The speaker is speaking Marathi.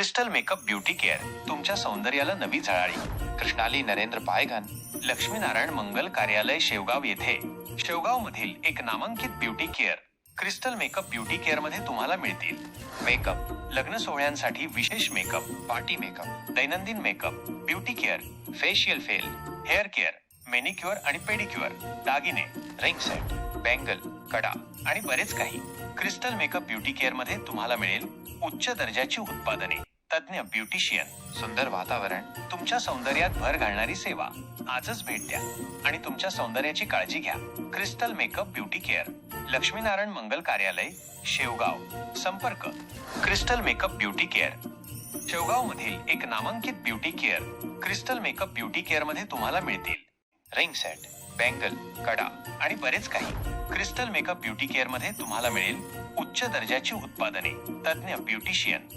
क्रिस्टल मेकअप ब्युटी केअर तुमच्या सौंदर्याला नवी झळाळी. कृष्णाली नरेंद्र पायघन लक्ष्मीनारायण मंगल कार्यालय शेवगाव येथे. शेवगाव मधील एक नामांकित beauty care crystal makeup beauty केअरमध्ये तुम्हाला मिळतील. मेकअप लग्न सोहळ्यांसाठी विशेष मेकअप पार्टी मेकअप दैनंदिन मेकअप ब्युटी केअर फेशियल फेल हेअर केअर मेनिक्युअर आणि पेडिक्युअर दागिने रिंग सेट बँगल कडा आणि बरेच काही. क्रिस्टल मेकअप ब्युटी केअरमध्ये तुम्हाला मिळेल उच्च दर्जाची उत्पादने. तज्ञ ब्युटिशियन सुंदर वातावरण तुमच्या सौंदर्यात भर घालणारी सेवा. आजच भेट द्या आणि तुमच्या सौंदर्याची काळजी घ्या. Crystal makeup beauty care. Laxminarayan मंगल कार्यालय शेवगाव. संपर्क Crystal makeup beauty care. Shevgaon मधील एक नामांकित beauty care Crystal makeup beauty केअरमध्ये तुम्हाला मिळतील. रिंग सेट बँगल कडा आणि बरेच काही. क्रिस्टल मेकअप ब्युटी केअरमध्ये तुम्हाला मिळेल उच्च दर्जाची उत्पादने. तज्ञ ब्युटिशियन